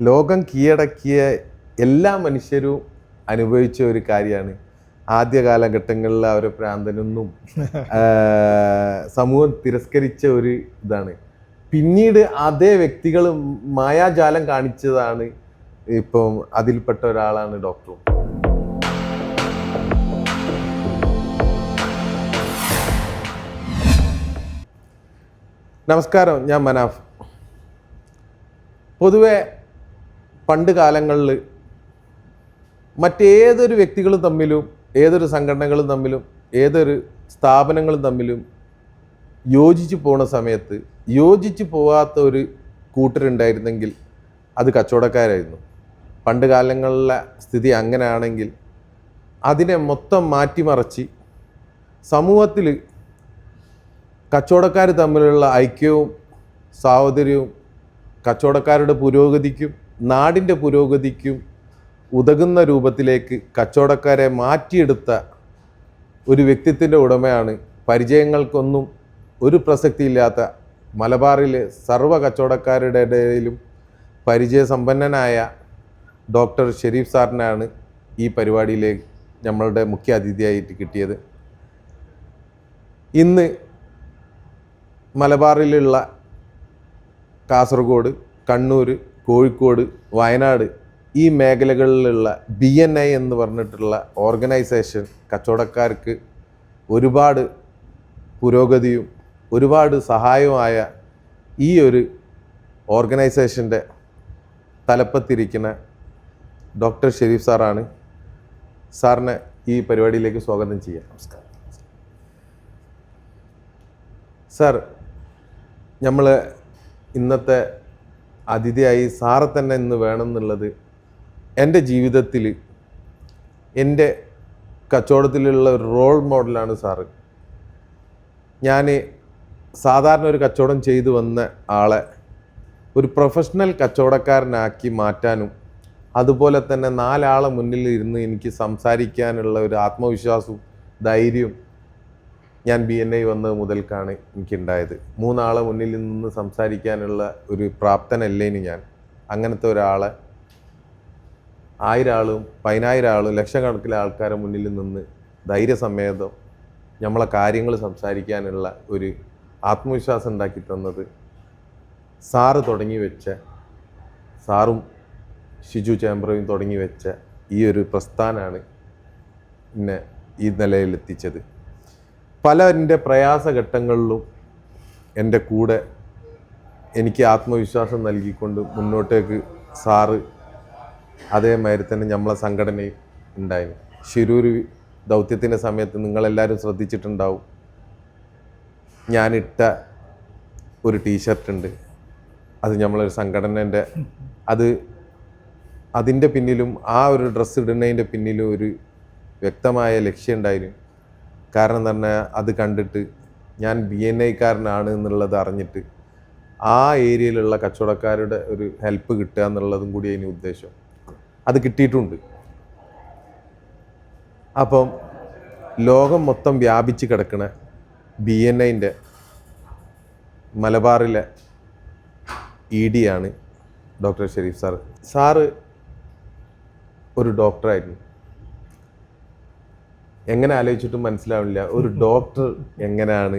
ലോകം കീഴടക്കിയ എല്ലാ മനുഷ്യരും അനുഭവിച്ച ഒരു കാര്യമാണ്. ആദ്യ കാലഘട്ടങ്ങളിൽ അവരെ പ്രാന്തനൊന്നും സമൂഹം തിരസ്കരിച്ച ഒരു ഇതാണ്. പിന്നീട് അതേ വ്യക്തികൾ മായാജാലം കാണിച്ചതാണ് ഇപ്പം അതിൽപ്പെട്ട ഒരാളാണ് ഡോക്ടറും നമസ്കാരം ഞാൻ മനാഫ്. പൊതുവെ പണ്ട് കാലങ്ങളിൽ മറ്റേതൊരു വ്യക്തികളും തമ്മിലും ഏതൊരു സംഘടനകളും തമ്മിലും ഏതൊരു സ്ഥാപനങ്ങളും തമ്മിലും യോജിച്ച് പോണ സമയത്ത് യോജിച്ച് പോകാത്ത ഒരു കൂട്ടരുണ്ടായിരുന്നെങ്കിൽ അത് കച്ചവടക്കാരായിരുന്നു. പണ്ട് കാലങ്ങളിലെ സ്ഥിതി അങ്ങനെയാണെങ്കിൽ അതിനെ മൊത്തം മാറ്റിമറിച്ച് സമൂഹത്തിൽ കച്ചവടക്കാർ തമ്മിലുള്ള ഐക്യവും സാഹോദര്യവും കച്ചവടക്കാരുടെ പുരോഗതിക്കും നാടിന്റെ പുരോഗതിക്കും ഉതകുന്ന രൂപത്തിലേക്ക് കച്ചവടക്കാരെ മാറ്റിയെടുത്ത ഒരു വ്യക്തിത്വത്തിന്റെ ഉടമയാണ്. പരിചയങ്ങൾക്കൊന്നും ഒരു പ്രസക്തിയില്ലാത്ത മലബാറിലെ സർവ കച്ചവടക്കാരുടെ ഇടയിലും പരിചയസമ്പന്നനായ ഡോക്ടർ ഷെരീഫ് സാറിനാണ് ഈ പരിപാടിയിലേക്ക് നമ്മളുടെ മുഖ്യ അതിഥിയായിട്ട് കിട്ടിയത്. ഇന്ന് മലബാറിലുള്ള കാസർഗോഡ് കണ്ണൂർ കോഴിക്കോട് വയനാട് ഈ മേഖലകളിലുള്ള ബി എൻ ഐ എന്ന് പറഞ്ഞിട്ടുള്ള ഓർഗനൈസേഷൻ കച്ചവടക്കാർക്ക് ഒരുപാട് പുരോഗതിയും ഒരുപാട് സഹായവുമായ ഈ ഒരു ഓർഗനൈസേഷന്റെ തലപ്പത്തിരിക്കുന്ന ഡോക്ടർ ഷെരീഫ് സാറാണ്. സാറിനെ ഈ പരിപാടിയിലേക്ക് സ്വാഗതം ചെയ്യാം. നമസ്കാരം സാർ നമ്മൾ ഇന്നത്തെ അതിഥിയായി സാറെ തന്നെ ഇന്ന് വേണം എന്നുള്ളത് എന്റെ ജീവിതത്തിൽ എന്റെ കച്ചവടത്തിലുള്ള ഒരു റോൾ മോഡലാണ് സാറ്. ഞാൻ സാധാരണ ഒരു കച്ചവടം ചെയ്തു വന്ന ആളെ ഒരു പ്രൊഫഷണൽ കച്ചവടക്കാരനാക്കി മാറ്റാനും അതുപോലെ തന്നെ നാലാളെ മുന്നിൽ ഇരുന്ന് എനിക്ക് സംസാരിക്കാനുള്ള ഒരു ആത്മവിശ്വാസവും ധൈര്യവും ഞാൻ ബി എൻ ഐ വന്നത് മുതൽക്കാണ് എനിക്കുണ്ടായത്. മൂന്നാളെ മുന്നിൽ നിന്ന് സംസാരിക്കാനുള്ള ഒരു പ്രാപ്തനല്ലേന് ഞാൻ. അങ്ങനത്തെ ഒരാളെ ആയിരം ആളും പതിനായിരം ആളും ലക്ഷക്കണക്കിലെ ആൾക്കാരെ മുന്നിൽ നിന്ന് ധൈര്യസമേതം നമ്മളെ കാര്യങ്ങൾ സംസാരിക്കാനുള്ള ഒരു ആത്മവിശ്വാസം ഉണ്ടാക്കി തന്നത് സാറ് തുടങ്ങി വെച്ച സാറും ഷിജു ചേംബ്രയും തുടങ്ങി വെച്ച ഈ ഒരു പ്രസ്ഥാനമാണ് എന്നെ ഈ നിലയിലെത്തിച്ചത്. പല എന്റെ പ്രയാസഘട്ടങ്ങളിലും എന്റെ കൂടെ എനിക്ക് ആത്മവിശ്വാസം നൽകിക്കൊണ്ട് മുന്നോട്ടേക്ക് സാറ് അതേമാതിരി തന്നെ നമ്മളെ സംഘടനയും ഉണ്ടായിരുന്നു ശിരൂർ ദൗത്യത്തിന്റെ സമയത്ത് നിങ്ങളെല്ലാവരും ശ്രദ്ധിച്ചിട്ടുണ്ടാവും. ഞാനിട്ട ഒരു ടീഷർട്ട് ഉണ്ട് അത് നമ്മളൊരു സംഘടനന്റെ അത് അതിന്റെ പിന്നിലും ആ ഒരു ഡ്രസ്സ് ഇടുന്നതിന്റെ പിന്നിലും ഒരു വ്യക്തമായ ലക്ഷ്യം ഉണ്ടായിരുന്നു കാരണം തന്നെ അത് കണ്ടിട്ട് ഞാൻ ബി എൻ ഐക്കാരനാണ് എന്നുള്ളത് അറിഞ്ഞിട്ട് ആ ഏരിയയിലുള്ള കച്ചവടക്കാരുടെ ഒരു ഹെൽപ്പ് കിട്ടുക എന്നുള്ളതും കൂടി അതിന് ഉദ്ദേശം. അത് കിട്ടിയിട്ടുണ്ട്. അപ്പം ലോകം മൊത്തം വ്യാപിച്ച് കിടക്കണ ബി എൻ ഐന്റെ മലബാറിലെ ഇ ഡി ആണ് ഡോക്ടർ ഷെരീഫ് സാറ്. സാറ് ഒരു ഡോക്ടറായിരുന്നു എങ്ങനെ ആലോചിച്ചിട്ടും മനസ്സിലാവില്ല. ഒരു ഡോക്ടർ എങ്ങനെയാണ്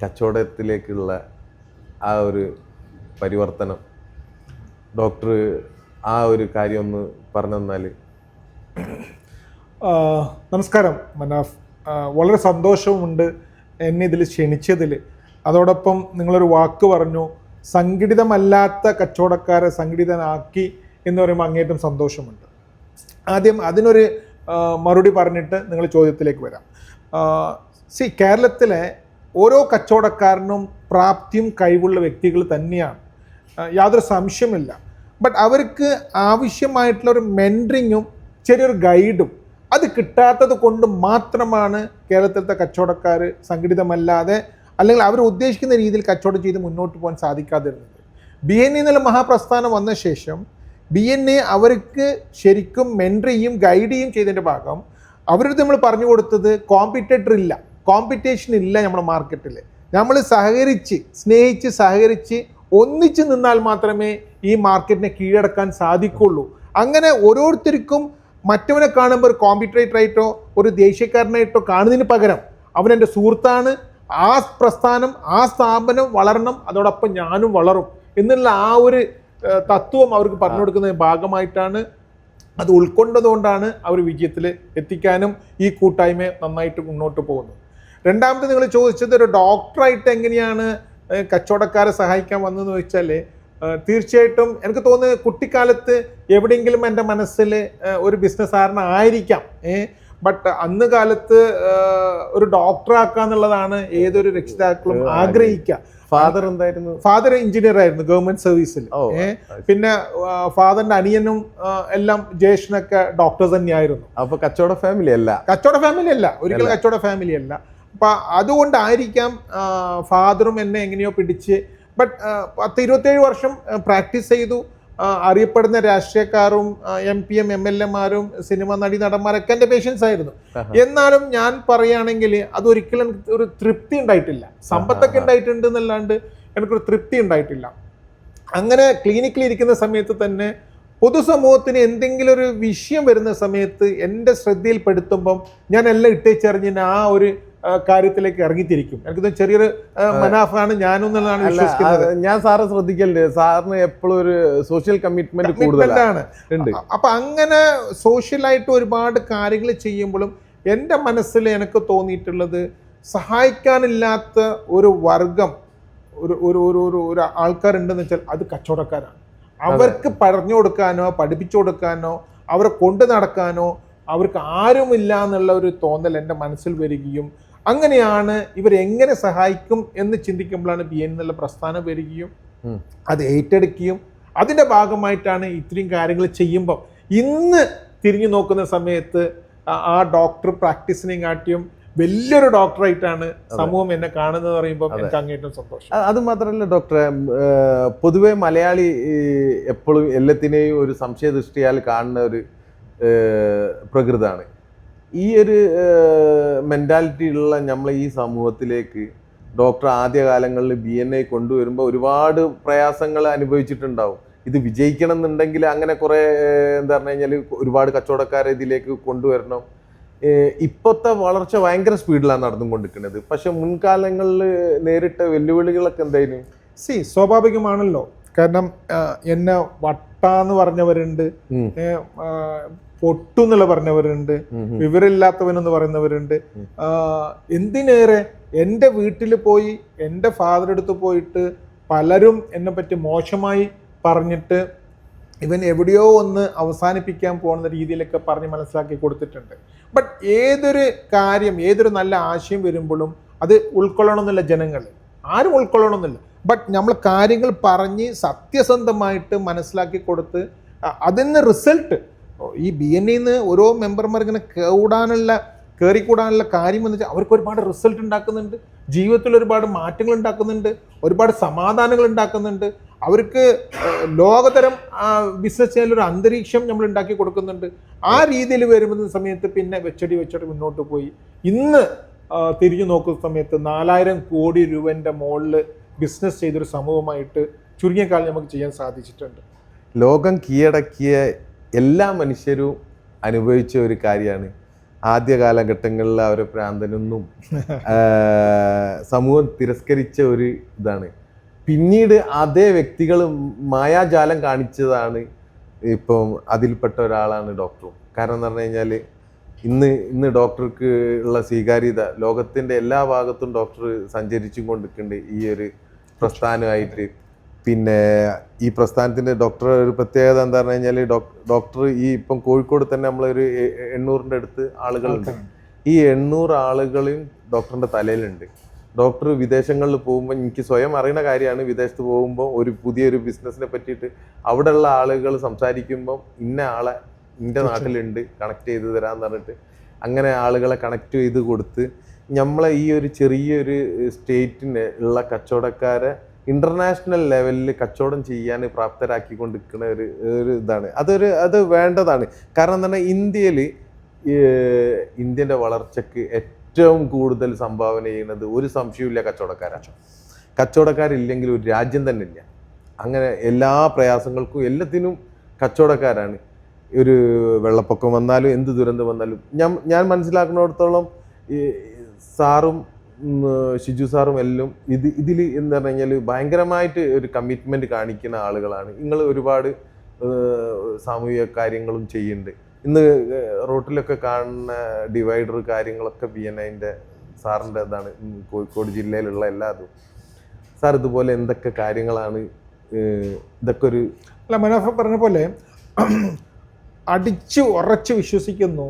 കച്ചവടത്തിലേക്കുള്ള ആ ഒരു പരിവർത്തനം? ഡോക്ടർ ആ ഒരു കാര്യം ഒന്ന് പറഞ്ഞു തന്നാൽ നമസ്കാരം മനാഫ്. വളരെ സന്തോഷവുമുണ്ട് എന്നെ ഇതിൽ ക്ഷണിച്ചതിൽ അതോടൊപ്പം നിങ്ങളൊരു വാക്ക് പറഞ്ഞു സംഘടിതമല്ലാത്ത കച്ചവടക്കാരെ സംഘടിതനാക്കി എന്ന് പറയുമ്പോൾ അങ്ങേറ്റം സന്തോഷമുണ്ട്. ആദ്യം അതിനൊരു മറുപടി പറഞ്ഞിട്ട് നിങ്ങൾ ചോദ്യത്തിലേക്ക് വരാം. സി കേരളത്തിലെ ഓരോ കച്ചവടക്കാരനും പ്രാപ്തിയും കഴിവുള്ള വ്യക്തികൾ തന്നെയാണ്. യാതൊരു സംശയമില്ല ബട്ട് അവർക്ക് ആവശ്യമായിട്ടുള്ള ഒരു മെന്ററിങ്ങും ചെറിയൊരു ഗൈഡും അത് കിട്ടാത്തത് കൊണ്ട് മാത്രമാണ് കേരളത്തിലത്തെ കച്ചവടക്കാർ സംഘടിതമല്ലാതെ അല്ലെങ്കിൽ അവർ ഉദ്ദേശിക്കുന്ന രീതിയിൽ കച്ചവടം ചെയ്ത് മുന്നോട്ട് പോകാൻ സാധിക്കാതിരുന്നത്. ബി എൻ എന്നുള്ള മഹാപ്രസ്ഥാനം വന്ന ശേഷം ബി എൻ എ അവർക്ക് ശരിക്കും മെൻട്രിയും ഗൈഡ് ചെയ്യും ചെയ്തതിന്റെ ഭാഗം. അവരടുത്ത് നമ്മൾ പറഞ്ഞു കൊടുത്തത് കോമ്പറ്റേറ്റർ ഇല്ല. കോമ്പറ്റീഷൻ ഇല്ല നമ്മുടെ മാർക്കറ്റിൽ നമ്മൾ സഹകരിച്ച് സ്നേഹിച്ച് സഹകരിച്ച് ഒന്നിച്ച് നിന്നാൽ മാത്രമേ ഈ മാർക്കറ്റിനെ കീഴടക്കാൻ സാധിക്കുള്ളൂ. അങ്ങനെ ഓരോരുത്തർക്കും മറ്റവനെ കാണുമ്പോൾ ഒരു കോമ്പറ്റേറ്ററായിട്ടോ ഒരു ദേശീയക്കാരനായിട്ടോ കാണുന്നതിന് പകരം അവൻ എന്റെ സുഹൃത്താണ്. ആ പ്രസ്ഥാനം ആ സ്ഥാപനം വളരണം അതോടൊപ്പം ഞാനും വളരും. എന്നുള്ള ആ ഒരു തത്വം അവർക്ക് പറഞ്ഞു കൊടുക്കുന്ന ഭാഗമായിട്ടാണ് അത് ഉൾക്കൊണ്ടതുകൊണ്ടാണ് അവർ വിജയത്തിൽ എത്തിക്കാനും ഈ കൂട്ടായ്മ നന്നായിട്ട് മുന്നോട്ട് പോകുന്നത്. രണ്ടാമത് നിങ്ങൾ ചോദിച്ചത് ഒരു ഡോക്ടറായിട്ട് എങ്ങനെയാണ് കച്ചവടക്കാരെ സഹായിക്കാൻ വന്നതെന്ന് വെച്ചാൽ തീർച്ചയായിട്ടും എനിക്ക് തോന്നുന്നത് കുട്ടിക്കാലത്ത് എവിടെയെങ്കിലും എന്റെ മനസ്സിൽ ഒരു ഒരു ബിസിനസ്സുകാരൻ ആയിരിക്കാം. ബട്ട് അന്ന് കാലത്ത് ഒരു ഡോക്ടറാക്കുക എന്നുള്ളതാണ് ഏതൊരു രക്ഷിതാക്കളും ആഗ്രഹിക്കുക. ഫാദർ എന്തായിരുന്നു? ഫാദർ എഞ്ചിനീയർ ആയിരുന്നു ഗവൺമെന്റ് സർവീസിൽ പിന്നെ ഫാദറിന്റെ അനിയനും എല്ലാം ജ്യേഷ്ഠനൊക്കെ ഡോക്ടർ തന്നെയായിരുന്നു. അപ്പൊ കച്ചവട ഫാമിലി അല്ല. കച്ചവട ഫാമിലി അല്ല. ഒരിക്കലും കച്ചവട ഫാമിലി അല്ല. അപ്പൊ അതുകൊണ്ടായിരിക്കാം ഫാദറും എന്നെ എങ്ങനെയോ പിടിച്ച് ബട്ട് പത്ത് ഇരുപത്തേഴ് വർഷം പ്രാക്ടീസ് ചെയ്തു. അറിയപ്പെടുന്ന രാഷ്ട്രീയക്കാരും M P M M L എമാരും സിനിമ നടി നടന്മാരൊക്കെ എന്റെ പേഷ്യൻസ് ആയിരുന്നു. എന്നാലും ഞാൻ പറയുകയാണെങ്കിൽ അതൊരിക്കലും എനിക്ക് ഒരു തൃപ്തി ഉണ്ടായിട്ടില്ല. സമ്പത്തൊക്കെ ഉണ്ടായിട്ടുണ്ട് എന്നല്ലാണ്ട് എനിക്കൊരു തൃപ്തി ഉണ്ടായിട്ടില്ല. അങ്ങനെ ക്ലിനിക്കിൽ ഇരിക്കുന്ന സമയത്ത് തന്നെ പൊതുസമൂഹത്തിന് എന്തെങ്കിലും ഒരു വിഷയം വരുന്ന സമയത്ത് എന്റെ ശ്രദ്ധയിൽപ്പെടുത്തുമ്പം ഞാൻ എല്ലാം ഇട്ടേച്ചറിഞ്ഞ ആ ഒരു കാര്യത്തിലേക്ക് ഇറങ്ങിത്തിരിക്കും. എനിക്ക് ചെറിയൊരു മനാഫാണ് ഞാനും എന്നുള്ളതാണ് വിശ്വസിക്കുന്നത്. ഞാൻ സാറ് ശ്രദ്ധിക്കലുണ്ട്. സാറിന് എപ്പോഴും ഒരു സോഷ്യൽ കമ്മിറ്റ്മെന്റ് കൂടുതലാണ് അപ്പൊ അങ്ങനെ സോഷ്യലായിട്ട് ഒരുപാട് കാര്യങ്ങൾ ചെയ്യുമ്പോഴും എന്റെ മനസ്സിൽ എനിക്ക് തോന്നിയിട്ടുള്ളത് സഹായിക്കാനില്ലാത്ത ഒരു വർഗം ഒരു ഒരു ഒരു ഒരു ഒരു ആൾക്കാരുണ്ടെന്ന് വെച്ചാൽ അത് കച്ചവടക്കാരാണ്. അവർക്ക് പറഞ്ഞു കൊടുക്കാനോ പഠിപ്പിച്ചു കൊടുക്കാനോ അവരെ കൊണ്ടു നടക്കാനോ അവർക്ക് ആരുമില്ല എന്നുള്ള ഒരു തോന്നൽ എന്റെ മനസ്സിൽ വരികയും അങ്ങനെയാണ് ഇവരെങ്ങനെ സഹായിക്കും എന്ന് ചിന്തിക്കുമ്പോഴാണ് ബി എൻ എന്നുള്ള പ്രസ്ഥാനം വരികയും അത് ഏറ്റെടുക്കുകയും അതിന്റെ ഭാഗമായിട്ടാണ് ഇത്രയും കാര്യങ്ങൾ ചെയ്യുമ്പം ഇന്ന് തിരിഞ്ഞു നോക്കുന്ന സമയത്ത് ആ- ഡോക്ടർ പ്രാക്ടീസിനെയും കാട്ടിയും വലിയൊരു ഡോക്ടറായിട്ടാണ് സമൂഹം എന്നെ കാണുന്നത് പറയുമ്പോൾ എനിക്ക് അങ്ങേറ്റം സന്തോഷം. അത് മാത്രമല്ല ഡോക്ടറെ പൊതുവെ മലയാളി എപ്പോഴും എല്ലാത്തിനെയും ഒരു സംശയദൃഷ്ടിയാൽ കാണുന്ന ഒരു പ്രകൃതാണ് ഈ ഒരു മെന്റാലിറ്റി ഉള്ള നമ്മളെ ഈ സമൂഹത്തിലേക്ക് ഡോക്ടർ ആദ്യകാലങ്ങളിൽ ബി എൻ ഐ കൊണ്ടുവരുമ്പോൾ ഒരുപാട് പ്രയാസങ്ങൾ അനുഭവിച്ചിട്ടുണ്ടാവും. ഇത് വിജയിക്കണം എന്നുണ്ടെങ്കിൽ അങ്ങനെ കുറേ എന്താ പറഞ്ഞു കഴിഞ്ഞാൽ ഒരുപാട് കച്ചവടക്കാരെ ഇതിലേക്ക് കൊണ്ടുവരണം. ഇപ്പോഴത്തെ വളർച്ച ഭയങ്കര സ്പീഡിലാണ് നടന്നുകൊണ്ടിരിക്കുന്നത്. പക്ഷെ മുൻകാലങ്ങളിൽ നേരിട്ട വെല്ലുവിളികളൊക്കെ എന്തായിരുന്നു? സി സ്വാഭാവികമാണല്ലോ. കാരണം എന്നെ വട്ടാന്ന് പറഞ്ഞവരുണ്ട്. ഉം. എന്നുള്ള പറഞ്ഞവരുണ്ട്. വിവരമില്ലാത്തവനെന്ന് പറയുന്നവരുണ്ട്. എന്തിനേറെ എന്റെ വീട്ടിൽ പോയി എന്റെ ഫാദർ അടുത്ത് പോയിട്ട് പലരും എന്നെ പറ്റി മോശമായി പറഞ്ഞിട്ട് ഇവൻ എവിടെയോ ഒന്ന് അവസാനിപ്പിക്കാൻ പോകുന്ന രീതിയിലൊക്കെ പറഞ്ഞ് മനസ്സിലാക്കി കൊടുത്തിട്ടുണ്ട് ബട്ട് ഏതൊരു കാര്യം ഏതൊരു നല്ല ആശയം വരുമ്പോഴും അത് ഉൾക്കൊള്ളണമെന്നില്ല ജനങ്ങൾ ആരും ഉൾക്കൊള്ളണമെന്നില്ല ബട്ട് നമ്മൾ കാര്യങ്ങൾ പറഞ്ഞ് സത്യസന്ധമായിട്ട് മനസ്സിലാക്കി കൊടുത്ത് അതിന് റിസൾട്ട് ഈ ബി എൻ ഇന്ന് ഓരോ മെമ്പർമാർ ഇങ്ങനെ കൂടാനുള്ള കയറിക്കൂടാനുള്ള കാര്യം എന്ന് വെച്ചാൽ അവർക്ക് ഒരുപാട് റിസൾട്ട് ഉണ്ടാക്കുന്നുണ്ട്. ജീവിതത്തിൽ ഒരുപാട് മാറ്റങ്ങൾ ഉണ്ടാക്കുന്നുണ്ട്. ഒരുപാട് സമാധാനങ്ങൾ ഉണ്ടാക്കുന്നുണ്ട്. അവർക്ക് ലോകതരം ബിസിനസ് ചെയ്യാൻ ഒരു അന്തരീക്ഷം നമ്മൾ ഉണ്ടാക്കി കൊടുക്കുന്നുണ്ട്. ആ രീതിയിൽ വരുന്ന സമയത്ത് പിന്നെ വെച്ചടി വെച്ചടി മുന്നോട്ട് പോയി. ഇന്ന് തിരിഞ്ഞു നോക്കുന്ന സമയത്ത് നാലായിരം കോടി രൂപന്റെ മുകളിൽ ബിസിനസ് ചെയ്തൊരു സമൂഹമായിട്ട് ചുരുങ്ങിയ കാലം നമുക്ക് ചെയ്യാൻ സാധിച്ചിട്ടുണ്ട്. ലോകം കീഴടക്കിയ എല്ലാ മനുഷ്യരും അനുഭവിച്ച ഒരു കാര്യമാണ്. ആദ്യ കാലഘട്ടങ്ങളിൽ അവരെ പ്രാന്തനൊന്നും സമൂഹം തിരസ്കരിച്ച ഒരു ഇതാണ്. പിന്നീട് അതേ വ്യക്തികൾ മായാജാലം കാണിച്ചതാണ് ഇപ്പം അതിൽപ്പെട്ട ഒരാളാണ് ഡോക്ടറും. കാരണം എന്ന് പറഞ്ഞു കഴിഞ്ഞാൽ ഇന്ന് ഇന്ന് ഡോക്ടർക്ക് ഉള്ള സ്വീകാര്യത ലോകത്തിന്റെ എല്ലാ ഭാഗത്തും ഡോക്ടർ സഞ്ചരിച്ചും കൊണ്ടിരിക്കുന്നുണ്ട് ഈ ഒരു പ്രസ്ഥാനമായിട്ട്. പിന്നെ ഈ പ്രസ്ഥാനത്തിന്റെ ഡോക്ടർ ഒരു പ്രത്യേകത എന്താ പറഞ്ഞു കഴിഞ്ഞാൽ ഡോക്ടർ ഈ ഇപ്പം കോഴിക്കോട് തന്നെ നമ്മളൊരു എണ്ണൂറിന്റെ അടുത്ത് ആളുകളുണ്ട്. ഈ എണ്ണൂറ് ആളുകളും ഡോക്ടറിന്റെ തലയിലുണ്ട്. ഡോക്ടർ വിദേശങ്ങളിൽ പോകുമ്പോൾ എനിക്ക് സ്വയം അറിയുന്ന കാര്യമാണ് വിദേശത്ത് പോകുമ്പോൾ ഒരു പുതിയൊരു ബിസിനസ്സിനെ പറ്റിയിട്ട് അവിടെയുള്ള ആളുകൾ സംസാരിക്കുമ്പോൾ ഇന്ന ആളെ എന്റെ നാട്ടിലുണ്ട് കണക്ട് ചെയ്ത് തരാമെന്ന് പറഞ്ഞിട്ട് അങ്ങനെ ആളുകളെ കണക്ട് ചെയ്ത് കൊടുത്ത് നമ്മളെ ഈ ഒരു ചെറിയൊരു സ്റ്റേറ്റിന് ഉള്ള കച്ചവടക്കാരെ ഇന്റർനാഷണൽ ലെവലിൽ കച്ചവടം ചെയ്യാൻ പ്രാപ്തരാക്കിക്കൊണ്ടിരിക്കുന്ന ഒരു ഒരു ഇതാണ്. അതൊരു അത് വേണ്ടതാണ്. കാരണം തന്നെ ഇന്ത്യയിൽ ഇന്ത്യന്റെ വളർച്ചയ്ക്ക് ഏറ്റവും കൂടുതൽ സംഭാവന ചെയ്യുന്നത് ഒരു സംശയവുമില്ല കച്ചവടക്കാരാണ് കച്ചവടക്കാരില്ലെങ്കിൽ ഒരു രാജ്യം തന്നെ ഇല്ല അങ്ങനെ എല്ലാ പ്രയാസങ്ങൾക്കും എല്ലാത്തിനും കച്ചവടക്കാരാണ്. ഒരു വെള്ളപ്പൊക്കം വന്നാലും എന്ത് ദുരന്തം വന്നാലും. ഞാൻ ഞാൻ മനസ്സിലാക്കുന്നിടത്തോളം സാറും ഷിജു സാറും എല്ലാം ഇത് ഇതിൽ എന്ന് പറഞ്ഞു കഴിഞ്ഞാൽ ഭയങ്കരമായിട്ട് ഒരു കമ്മിറ്റ്മെന്റ് കാണിക്കുന്ന ആളുകളാണ്. നിങ്ങൾ ഒരുപാട് സാമൂഹിക കാര്യങ്ങളും ചെയ്യുന്നുണ്ട് ഇന്ന് റോട്ടിലൊക്കെ കാണുന്ന ഡിവൈഡർ കാര്യങ്ങളൊക്കെ ബി എൻ ഐന്റെ സാറിന്റെ ഇതാണ്. കോഴിക്കോട് ജില്ലയിലുള്ള എല്ലാ ഇതും സാർ ഇതുപോലെ എന്തൊക്കെ കാര്യങ്ങളാണ് ഇതൊക്കെ ഒരു അല്ല മനോഹർ പറഞ്ഞ പോലെ അടിച്ച് ഉറച്ച് വിശ്വസിക്കുന്നു.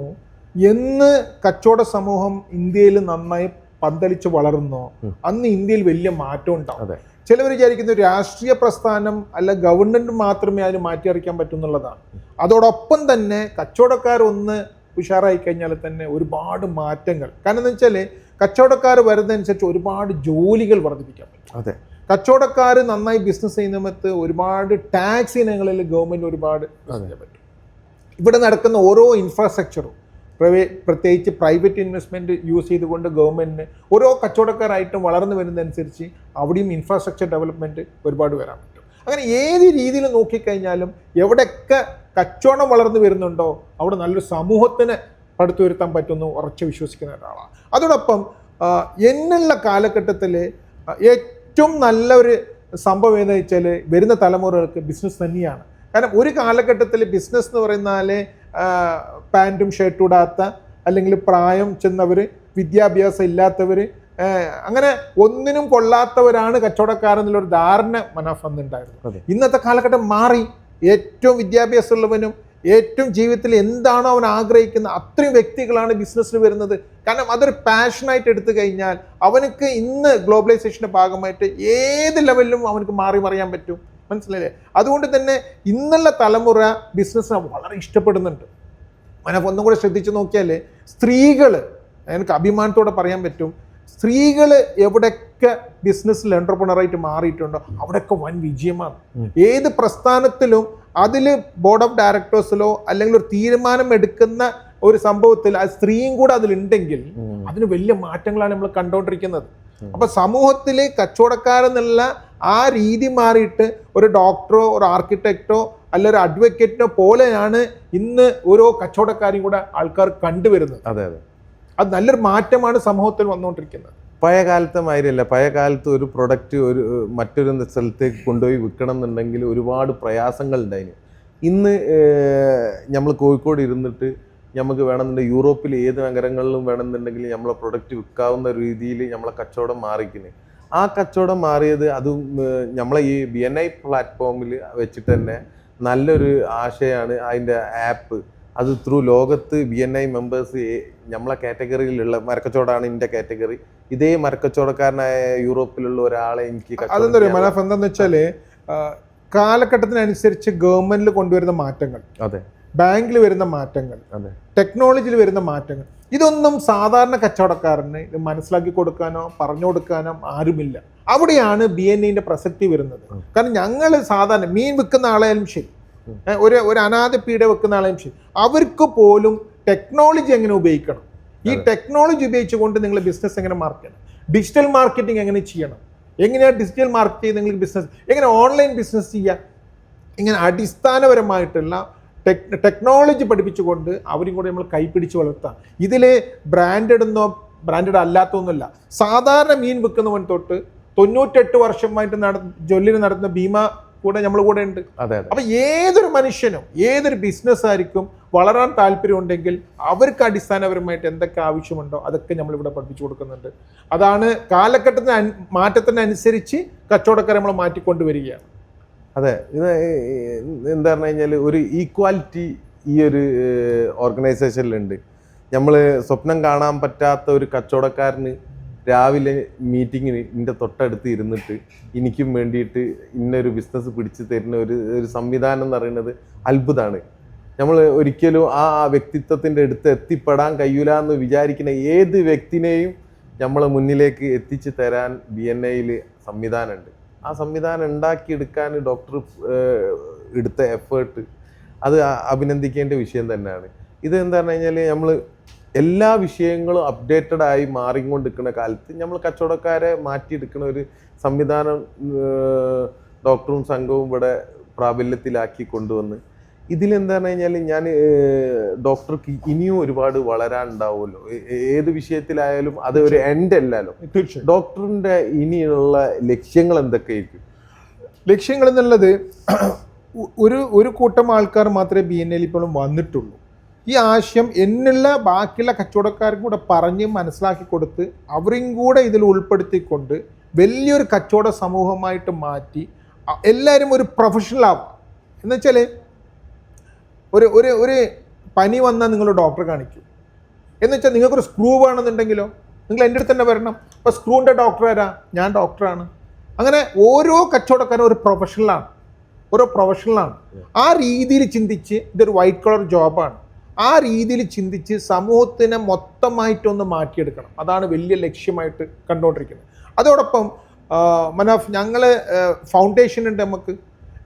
എന്ന് കച്ചവട സമൂഹം ഇന്ത്യയിൽ നന്നായി പന്തലിച്ച് വളർന്നോ അന്ന് ഇന്ത്യയിൽ വലിയ മാറ്റം ഉണ്ടാവും. ചിലർ വിചാരിക്കുന്ന രാഷ്ട്രീയ പ്രസ്ഥാനം അല്ല ഗവൺമെന്റ് മാത്രമേ അതിന് മാറ്റിയറിക്കാൻ പറ്റുന്നുള്ളതാണ്. അതോടൊപ്പം തന്നെ കച്ചവടക്കാരൊന്ന് ഉഷാറായി കഴിഞ്ഞാൽ തന്നെ ഒരുപാട് മാറ്റങ്ങൾ. കാരണം എന്ന് വെച്ചാൽ കച്ചവടക്കാർ വരുന്നതനുസരിച്ച് ഒരുപാട് ജോലികൾ വർദ്ധിപ്പിക്കാൻ പറ്റും. അതെ. കച്ചവടക്കാർ നന്നായി ബിസിനസ് ചെയ്യുന്ന സമയത്ത് ഒരുപാട് ടാക്സ് ഇനങ്ങളിൽ ഗവൺമെന്റ് ഒരുപാട് പറ്റും. ഇവിടെ നടക്കുന്ന ഓരോ ഇൻഫ്രാസ്ട്രക്ചറും പ്രത്യേകിച്ച് പ്രൈവറ്റ് ഇൻവെസ്റ്റ്മെന്റ് യൂസ് ചെയ്തുകൊണ്ട് ഗവൺമെന്റിന് ഓരോ കച്ചവടക്കാരായിട്ടും വളർന്നു വരുന്നതനുസരിച്ച് അവിടെയും ഇൻഫ്രാസ്ട്രക്ചർ ഡെവലപ്മെന്റ് ഒരുപാട് വരാൻ പറ്റും. അങ്ങനെ ഏത് രീതിയിൽ നോക്കിക്കഴിഞ്ഞാലും എവിടെയൊക്കെ കച്ചവടം വളർന്നു വരുന്നുണ്ടോ അവിടെ നല്ലൊരു സമൂഹത്തിന് പടുത്തുയർത്താൻ പറ്റുമെന്ന് ഉറച്ചു വിശ്വസിക്കുന്ന ഒരാളാണ്. അതോടൊപ്പം എന്നുള്ള കാലഘട്ടത്തിൽ ഏറ്റവും നല്ലൊരു സംഭവം ഏതെന്ന് വെച്ചാൽ വരുന്ന തലമുറകൾക്ക് ബിസിനസ് തന്നെയാണ്. കാരണം ഒരു കാലഘട്ടത്തിൽ ബിസിനസ് എന്ന് പറയുന്നാൽ പാന്റും ഷർട്ടും ഇടാത്ത അല്ലെങ്കിൽ പ്രായം ചെന്നവർ വിദ്യാഭ്യാസം ഇല്ലാത്തവർ അങ്ങനെ ഒന്നിനും കൊള്ളാത്തവരാണ് കച്ചവടക്കാരെന്നുള്ളൊരു ധാരണ മനോഭന്നുണ്ടായിരുന്നു ഇന്നത്തെ കാലഘട്ടം മാറി. ഏറ്റവും വിദ്യാഭ്യാസമുള്ളവനും ഏറ്റവും ജീവിതത്തിൽ എന്താണോ അവൻ ആഗ്രഹിക്കുന്ന അത്രയും വ്യക്തികളാണ് ബിസിനസ്സിൽ വരുന്നത്. കാരണം അതൊരു പാഷനായിട്ട് എടുത്തു കഴിഞ്ഞാൽ അവനക്ക് ഇന്ന് ഗ്ലോബലൈസേഷന്റെ ഭാഗമായിട്ട് ഏത് ലെവലിലും അവനക്ക് മാറി മറിയാൻ പറ്റും. മനസ്സിലായില്ലേ? അതുകൊണ്ട് തന്നെ ഇന്നുള്ള തലമുറ ബിസിനസ്സിനെ വളരെ ഇഷ്ടപ്പെടുന്നുണ്ട്. അതിനൊക്കെ ഒന്നും കൂടെ ശ്രദ്ധിച്ചു നോക്കിയാൽ സ്ത്രീകൾ എനിക്ക് അഭിമാനത്തോടെ പറയാൻ പറ്റും സ്ത്രീകൾ എവിടെയൊക്കെ ബിസിനസ്സിൽ എന്റർപ്രണറായിട്ട് മാറിയിട്ടുണ്ടോ അവിടെയൊക്കെ വൻ വിജയമാണ്. ഏത് പ്രസ്ഥാനത്തിലും അതിൽ ബോർഡ് ഓഫ് ഡയറക്ടേഴ്സിലോ അല്ലെങ്കിൽ ഒരു തീരുമാനം എടുക്കുന്ന ഒരു സംഭവത്തിൽ ആ സ്ത്രീയും കൂടെ അതിലുണ്ടെങ്കിൽ. അതിന് വലിയ മാറ്റങ്ങളാണ് നമ്മൾ കണ്ടുകൊണ്ടിരിക്കുന്നത്. അപ്പൊ സമൂഹത്തിലെ കച്ചവടക്കാരെന്നുള്ള ആ രീതി മാറിയിട്ട് ഒരു ഡോക്ടറോ ഒരു ആർക്കിടെക്റ്റോ അല്ല ഒരു അഡ്വക്കേറ്റിനെ പോലെയാണ് ഇന്ന് ഓരോ കച്ചവടക്കാരെയും കൂടെ ആൾക്കാർ കണ്ടുവരുന്നത്. അതെ അതെ. അത് നല്ലൊരു മാറ്റമാണ് സമൂഹത്തിൽ വന്നുകൊണ്ടിരിക്കുന്നത്. പഴയ കാലത്തെ മാതിരിയല്ല. പഴയ കാലത്ത് ഒരു പ്രൊഡക്റ്റ് ഒരു മറ്റൊരു സ്ഥലത്തേക്ക് കൊണ്ടുപോയി വിൽക്കണം എന്നുണ്ടെങ്കിൽ ഒരുപാട് പ്രയാസങ്ങൾ ഉണ്ടായിരുന്നു ഇന്ന് നമ്മൾ കോഴിക്കോട് ഇരുന്നിട്ട് നമുക്ക് വേണമെന്നുണ്ടെങ്കിൽ യൂറോപ്പിൽ ഏത് നഗരങ്ങളിലും വേണമെന്നുണ്ടെങ്കിൽ നമ്മളെ പ്രൊഡക്റ്റ് വിൽക്കാവുന്ന രീതിയിൽ നമ്മളെ കച്ചവടം മാറിക്കുന്നത് ആ കച്ചവടം മാറിയത് അതും നമ്മളെ ഈ ബി എൻ ഐ പ്ലാറ്റ്ഫോമിൽ വെച്ചിട്ട് തന്നെ നല്ലൊരു ആശയമാണ് അതിന്റെ ആപ്പ് അത് ത്രൂ ലോകത്ത് ബി എൻ ഐ മെമ്പേഴ്സ് നമ്മളെ കാറ്റഗറിയിലുള്ള മരക്കച്ചവടമാണ് എന്റെ കാറ്റഗറി ഇതേ മരക്കച്ചവടക്കാരനായ യൂറോപ്പിലുള്ള ഒരാളെ എനിക്ക് അതെന്താ മനാഫ് എന്താന്ന് വെച്ചാൽ കാലഘട്ടത്തിനനുസരിച്ച് ഗവൺമെന്റിൽ കൊണ്ടുവരുന്ന മാറ്റങ്ങൾ അതെ. ബാങ്കിൽ വരുന്ന മാറ്റങ്ങൾ അതെ. ടെക്നോളജിയിൽ വരുന്ന മാറ്റങ്ങൾ. ഇതൊന്നും സാധാരണ കച്ചവടക്കാരന് ഇത് മനസ്സിലാക്കി കൊടുക്കാനോ പറഞ്ഞു കൊടുക്കാനോ ആരുമില്ല. അവിടെയാണ് ബി എൻ എന്റെ പ്രസക്തി വരുന്നത്. കാരണം ഞങ്ങൾ സാധാരണ മീൻ വിൽക്കുന്ന ആളായാലും ശരി. ഒരു ഒരു അനാഥ പീഡ വെക്കുന്ന ആളായാലും ശരി. അവർക്ക് പോലും ടെക്നോളജി എങ്ങനെ ഉപയോഗിക്കണം? ഈ ടെക്നോളജി ഉപയോഗിച്ചുകൊണ്ട് നിങ്ങൾ ബിസിനസ് എങ്ങനെ മാർക്കണം ഡിജിറ്റൽ മാർക്കറ്റിംഗ് എങ്ങനെ ചെയ്യണം? എങ്ങനെയാണ് ഡിജിറ്റൽ മാർക്കറ്റ് ചെയ്ത് നിങ്ങൾ ബിസിനസ് എങ്ങനെ ഓൺലൈൻ ബിസിനസ് ചെയ്യുക? ഇങ്ങനെ അടിസ്ഥാനപരമായിട്ടുള്ള ടെക് ടെക്നോളജി പഠിപ്പിച്ചുകൊണ്ട് അവരും കൂടെ നമ്മൾ കൈപ്പിടിച്ച് വളർത്താം. ഇതിൽ ബ്രാൻഡഡ് എന്നോ ബ്രാൻഡഡ് അല്ലാത്തൊന്നുമില്ല. സാധാരണ മീൻ വിൽക്കുന്നവൻ തൊട്ട് തൊണ്ണൂറ്റെട്ട് വർഷമായിട്ട് നട ജൊല്ലിന് നടത്തുന്ന ഭീമ കൂടെ നമ്മൾ കൂടെ ഉണ്ട്. അതെ അപ്പം അപ്പൊ ഏതൊരു മനുഷ്യനും ഏതൊരു ബിസിനസ് ആയിരിക്കും വളരാൻ താല്പര്യമുണ്ടെങ്കിൽ അവർക്ക് അടിസ്ഥാനപരമായിട്ട് എന്തൊക്കെ ആവശ്യമുണ്ടോ അതൊക്കെ നമ്മൾ ഇവിടെ പഠിപ്പിച്ചു കൊടുക്കുന്നുണ്ട്. അതാണ് കാലഘട്ടത്തിന് മാറ്റത്തിനനുസരിച്ച് കച്ചവടക്കാരെ നമ്മൾ മാറ്റിക്കൊണ്ടുവരികയാണ്. അതെ. ഇത് എന്താ പറഞ്ഞു കഴിഞ്ഞാൽ ഒരു ഈക്വാലിറ്റി ഈ ഒരു ഓർഗനൈസേഷനിലുണ്ട് നമ്മൾ സ്വപ്നം കാണാൻ പറ്റാത്ത ഒരു കച്ചവടക്കാരന് രാവിലെ മീറ്റിങ്ങിന് എന്റെ തൊട്ടടുത്ത് ഇരുന്നിട്ട് എനിക്കും വേണ്ടിയിട്ട് ഇന്നൊരു ബിസിനസ് പിടിച്ചു തരുന്ന ഒരു ഒരു സംവിധാനം എന്ന് പറയുന്നത് അത്ഭുതമാണ് നമ്മൾ ഒരിക്കലും ആ വ്യക്തിത്വത്തിന്റെ അടുത്ത് എത്തിപ്പെടാൻ കഴിയില്ല എന്ന് വിചാരിക്കുന്ന ഏത് വ്യക്തിനെയും നമ്മളെ മുന്നിലേക്ക് എത്തിച്ചു തരാൻ ബി എൻ എയിൽ സംവിധാനമുണ്ട്. ആ സംവിധാനം ഉണ്ടാക്കിയെടുക്കാൻ ഡോക്ടർ എടുത്ത എഫേർട്ട് അത് അഭിനന്ദിക്കേണ്ട വിഷയം തന്നെയാണ്. ഇത് എന്താ പറഞ്ഞു കഴിഞ്ഞാൽ നമ്മൾ എല്ലാ വിഷയങ്ങളും അപ്ഡേറ്റഡ് ആയി മാറിക്കൊണ്ടിരിക്കുന്ന കാലത്ത് നമ്മൾ കച്ചവടക്കാരെ മാറ്റിയെടുക്കുന്ന ഒരു സംവിധാനം ഡോക്ടറും സംഘവും ഇവിടെ പ്രാബല്യത്തിലാക്കി കൊണ്ടുവന്ന് ഇതിലെന്താണെന്ന് കഴിഞ്ഞാൽ ഞാൻ ഡോക്ടർക്ക് ഇനിയും ഒരുപാട് വളരാനുണ്ടാവുമല്ലോ. ഏത് വിഷയത്തിലായാലും അത് ഒരു എൻഡ് അല്ലല്ലോ തീർച്ചയായും. ഡോക്ടറിന്റെ ഇനിയുള്ള ലക്ഷ്യങ്ങൾ എന്തൊക്കെയായിരിക്കും? ലക്ഷ്യങ്ങൾ എന്നുള്ളത് ഒരു ഒരു കൂട്ടം ആൾക്കാർ മാത്രമേ ബി എൻ എൽ ഇപ്പോഴും വന്നിട്ടുള്ളൂ. ഈ ആശയം എന്നുള്ള ബാക്കിയുള്ള കച്ചവടക്കാർക്കും കൂടെ പറഞ്ഞ് മനസ്സിലാക്കി കൊടുത്ത് അവരെയും കൂടെ ഇതിൽ ഉൾപ്പെടുത്തിക്കൊണ്ട് വലിയൊരു കച്ചവട സമൂഹമായിട്ട് മാറ്റി എല്ലാവരും ഒരു പ്രൊഫഷണൽ ആവും. എന്നുവെച്ചാൽ ഒരു ഒരു ഒരു പനി വന്നാൽ നിങ്ങൾ ഡോക്ടറെ കാണിക്കും. എന്ന് വെച്ചാൽ നിങ്ങൾക്കൊരു സ്ക്രൂ വേണമെന്നുണ്ടെങ്കിലോ നിങ്ങൾ എന്റെ അടുത്ത് തന്നെ വരണം. അപ്പോൾ സ്ക്രൂവിന്റെ ഡോക്ടർ ആരാ? ഞാൻ ഡോക്ടറാണ്. അങ്ങനെ ഓരോ കച്ചവടക്കാരും ഒരു പ്രൊഫഷണലാണ് ഓരോ പ്രൊഫഷണലാണ് ആ രീതിയിൽ ചിന്തിച്ച് ഇതൊരു വൈറ്റ് കളർ ജോബാണ് ആ രീതിയിൽ ചിന്തിച്ച് സമൂഹത്തിനെ മൊത്തമായിട്ടൊന്ന് മാറ്റിയെടുക്കണം. അതാണ് വലിയ ലക്ഷ്യമായിട്ട് കണ്ടുകൊണ്ടിരിക്കുന്നത്. അതോടൊപ്പം മനാഫ് ഞങ്ങൾ ഫൗണ്ടേഷൻ ഉണ്ട് നമുക്ക്.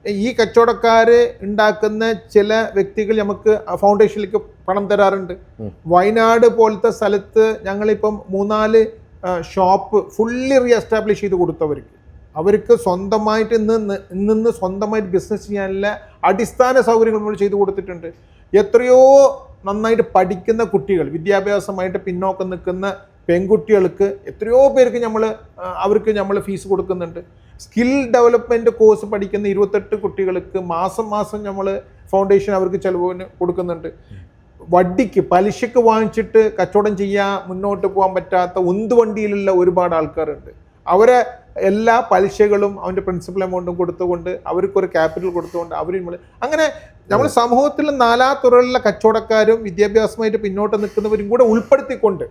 ഈ കച്ചവടക്കാർ ഉണ്ടാക്കുന്ന ചില വ്യക്തികൾ നമുക്ക് ഫൗണ്ടേഷനിലേക്ക് പണം തരാറുണ്ട്. വയനാട് പോലത്തെ സ്ഥലത്ത് ഞങ്ങളിപ്പം മൂന്നാൽ ഷോപ്പ് ഫുള്ളി റീ എസ്റ്റാബ്ലിഷ് ചെയ്ത് കൊടുത്തവർക്ക്. അവർക്ക് സ്വന്തമായിട്ട് ഇന്ന് നിന്ന് സ്വന്തമായിട്ട് ബിസിനസ് ചെയ്യാനുള്ള അടിസ്ഥാന സൗകര്യങ്ങൾ നമ്മൾ ചെയ്തു കൊടുത്തിട്ടുണ്ട്. എത്രയോ നന്നായിട്ട് പഠിക്കുന്ന കുട്ടികൾ വിദ്യാഭ്യാസമായിട്ട് പിന്നോക്കം നിൽക്കുന്ന പെൺകുട്ടികൾക്ക് എത്രയോ പേർക്ക് നമ്മൾ അവർക്ക് നമ്മൾ ഫീസ് കൊടുക്കുന്നുണ്ട്. സ്കിൽ ഡെവലപ്മെന്റ് കോഴ്സ് പഠിക്കുന്ന ഇരുപത്തെട്ട് കുട്ടികൾക്ക് മാസം മാസം നമ്മൾ ഫൗണ്ടേഷൻ അവർക്ക് ചിലവിന് കൊടുക്കുന്നുണ്ട് വട്ടിക്ക് പലിശക്ക് വാങ്ങിച്ചിട്ട് കച്ചവടം ചെയ്യാൻ മുന്നോട്ട് പോകാൻ പറ്റാത്ത ഉന്തുവണ്ടിയിലുള്ള ഒരുപാട് ആൾക്കാരുണ്ട് അവരെ എല്ലാ പലിശകളും അവന്റെ പ്രിൻസിപ്പൽ എമൗണ്ടും കൊടുത്തുകൊണ്ട് അവർക്കൊരു ക്യാപിറ്റൽ കൊടുത്തുകൊണ്ട് അവർ നമ്മൾ അങ്ങനെ നമ്മൾ സമൂഹത്തിൽ തുറകളിലെ കച്ചവടക്കാരും വിദ്യാഭ്യാസമായിട്ട് പിന്നോട്ട് നിൽക്കുന്നവരും കൂടെ ഉൾപ്പെടുത്തിക്കൊണ്ട്.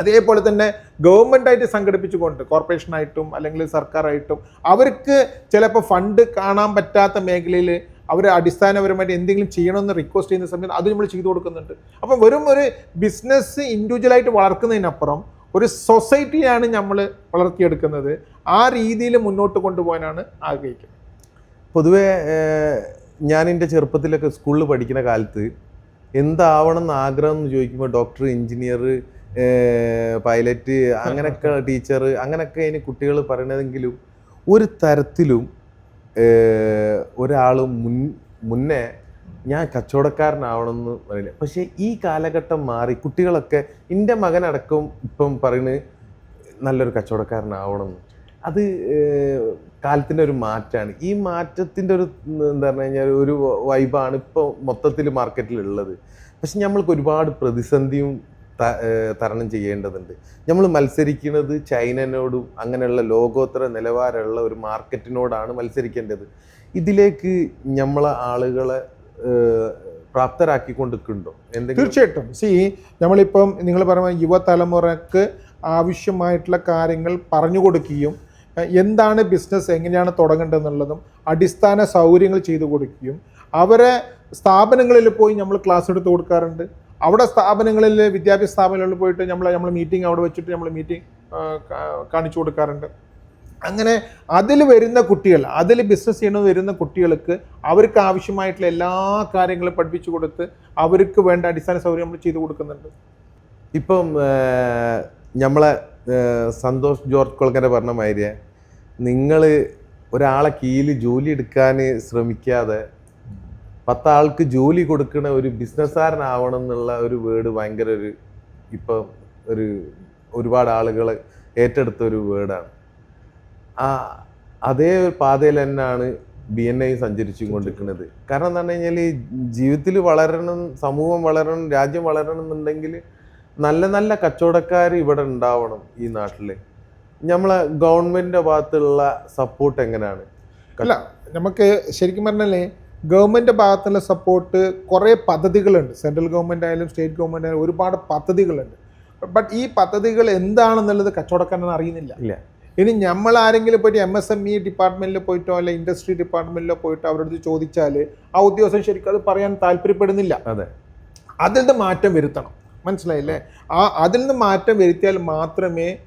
അതേപോലെ തന്നെ ഗവൺമെന്റ് ആയിട്ട് സംഘടിപ്പിച്ചുകൊണ്ട് കോർപ്പറേഷൻ ആയിട്ടും അല്ലെങ്കിൽ സർക്കാരായിട്ടും അവർക്ക് ചിലപ്പോൾ ഫണ്ട് കാണാൻ പറ്റാത്ത മേഖലയിൽ അവർ അടിസ്ഥാനപരമായിട്ട് എന്തെങ്കിലും ചെയ്യണമെന്ന് റിക്വസ്റ്റ് ചെയ്യുന്ന സമയത്ത് അത് നമ്മൾ ചെയ്തു കൊടുക്കുന്നുണ്ട്. അപ്പം വെറും ഒരു ബിസിനസ് ഇൻഡിവിജ്വലായിട്ട് വളർക്കുന്നതിനപ്പുറം ഒരു സൊസൈറ്റിയാണ് നമ്മൾ വളർത്തിയെടുക്കുന്നത്. ആ രീതിയിൽ മുന്നോട്ട് കൊണ്ടുപോകാനാണ് ആഗ്രഹിക്കുന്നത്. പൊതുവേ ഞാൻ എന്റെ ചെറുപ്പത്തിലൊക്കെ സ്കൂളിൽ പഠിക്കുന്ന കാലത്ത് എന്താവണം എന്ന് ആഗ്രഹം എന്ന് ചോദിക്കുമ്പോൾ ഡോക്ടർ എഞ്ചിനീയർ പൈലറ്റ് അങ്ങനെയൊക്കെ ടീച്ചർ അങ്ങനെയൊക്കെ ഇനി കുട്ടികൾ പറയണതെങ്കിലും ഒരു തരത്തിലും ഒരാൾ മുൻ മുന്നേ ഞാൻ കച്ചവടക്കാരനാവണമെന്ന് പറയില്ല. പക്ഷേ ഈ കാലഘട്ടം മാറി കുട്ടികളൊക്കെ എന്റെ മകനടക്കം ഇപ്പം പറയുന്നത് നല്ലൊരു കച്ചവടക്കാരനാവണമെന്ന് അത് കാലത്തിന്റെ ഒരു മാറ്റമാണ് ഈ മാറ്റത്തിന്റെ ഒരു എന്താ പറഞ്ഞു കഴിഞ്ഞാൽ ഒരു വൈബാണ് ഇപ്പോൾ മൊത്തത്തിൽ മാർക്കറ്റിലുള്ളത് പക്ഷെ നമ്മൾക്ക് ഒരുപാട് പ്രതിസന്ധിയും തരണം ചെയ്യേണ്ടതുണ്ട്. നമ്മൾ മത്സരിക്കുന്നത് ചൈനനോടും അങ്ങനെയുള്ള ലോകോത്തര നിലവാരമുള്ള ഒരു മാർക്കറ്റിനോടാണ് മത്സരിക്കേണ്ടത്. ഇതിലേക്ക് നമ്മളെ ആളുകളെ പ്രാപ്തരാക്കിക്കൊണ്ടിരിക്കുന്നുണ്ടോ? എന്തെങ്കിലും തീർച്ചയായിട്ടും. സി നമ്മളിപ്പം നിങ്ങൾ പറയുന്ന യുവതലമുറക്ക് ആവശ്യമായിട്ടുള്ള കാര്യങ്ങൾ പറഞ്ഞു കൊടുക്കുകയും എന്താണ് ബിസിനസ് എങ്ങനെയാണ് തുടങ്ങേണ്ടതെന്നുള്ളതും അടിസ്ഥാന സൗകര്യങ്ങൾ ചെയ്തു കൊടുക്കുകയും അവരെ സ്ഥാപനങ്ങളിൽ പോയി നമ്മൾ ക്ലാസ് എടുത്ത് കൊടുക്കാറുണ്ട്. അവിടെ സ്ഥാപനങ്ങളിൽ വിദ്യാഭ്യാസ സ്ഥാപനങ്ങളിൽ പോയിട്ട് നമ്മൾ നമ്മൾ മീറ്റിംഗ് അവിടെ വെച്ചിട്ട് നമ്മൾ മീറ്റിംഗ് കാണിച്ചു കൊടുക്കാറുണ്ട്. അങ്ങനെ അതിൽ വരുന്ന കുട്ടികൾ അതിൽ ബിസിനസ് ചെയ്യണമെന്ന് വരുന്ന കുട്ടികൾക്ക് അവർക്ക് ആവശ്യമായിട്ടുള്ള എല്ലാ കാര്യങ്ങളും പഠിപ്പിച്ചു കൊടുത്ത് അവർക്ക് വേണ്ട അടിസ്ഥാന സൗകര്യം നമ്മൾ ചെയ്തു കൊടുക്കുന്നുണ്ട്. ഇപ്പം നമ്മളെ സന്തോഷ് ജോർജ് കൊളക്കര പറഞ്ഞ മാതിരി നിങ്ങൾ ഒരാളെ കീഴിൽ ജോലി എടുക്കാൻ ശ്രമിക്കാതെ പത്താൾക്ക് ജോലി കൊടുക്കുന്ന ഒരു ബിസിനസ്സുകാരനാവണം എന്നുള്ള ഒരു വേർഡ് ഭയങ്കര ഒരു ഇപ്പം ഒരു ഒരുപാട് ആളുകൾ ഏറ്റെടുത്ത ഒരു വേർഡാണ് ആ അതേ പാതയിൽ തന്നെയാണ് ബി എൻ ഐ സഞ്ചരിച്ചു കൊണ്ടിരിക്കുന്നത്. കാരണം പറഞ്ഞു കഴിഞ്ഞാൽ ജീവിതത്തിൽ വളരണം സമൂഹം വളരണം രാജ്യം വളരണം എന്നുണ്ടെങ്കിൽ നല്ല നല്ല കച്ചവടക്കാർ ഇവിടെ ഉണ്ടാവണം ഈ നാട്ടിൽ നമ്മളെ ഗവൺമെന്റിന്റെ ഭാഗത്തുള്ള സപ്പോർട്ട് എങ്ങനെയാണ്? അല്ല നമുക്ക് ശരിക്കും പറഞ്ഞാലേ ഗവൺമെന്റ് ഭാഗത്തുള്ള സപ്പോർട്ട് കുറേ പദ്ധതികളുണ്ട്. സെൻട്രൽ ഗവൺമെന്റ് ആയാലും സ്റ്റേറ്റ് ഗവൺമെന്റ് ആയാലും ഒരുപാട് പദ്ധതികളുണ്ട്. ബട്ട് ഈ പദ്ധതികൾ എന്താണെന്നുള്ളത് കച്ചവടക്കാരൻ അറിയുന്നില്ല. ഇല്ല. ഇനി നമ്മൾ ആരെങ്കിലും പോയിട്ട് എം എസ് എം ഇ ഡിപ്പാർട്ട്മെന്റിൽ പോയിട്ടോ അല്ലെ ഇൻഡസ്ട്രി ഡിപ്പാർട്ട്മെന്റിലോ പോയിട്ടോ അവരോട് ചോദിച്ചാൽ ആ ഉദ്യോഗസ്ഥൻ ശരിക്കും അത് പറയാൻ താല്പര്യപ്പെടുന്നില്ല. അതെ. അതിൽ നിന്ന് മാറ്റം വരുത്തണം. മനസ്സിലായില്ലേ? ആ അതിൽ നിന്ന് മാറ്റം വരുത്തിയാൽ മാത്രമേ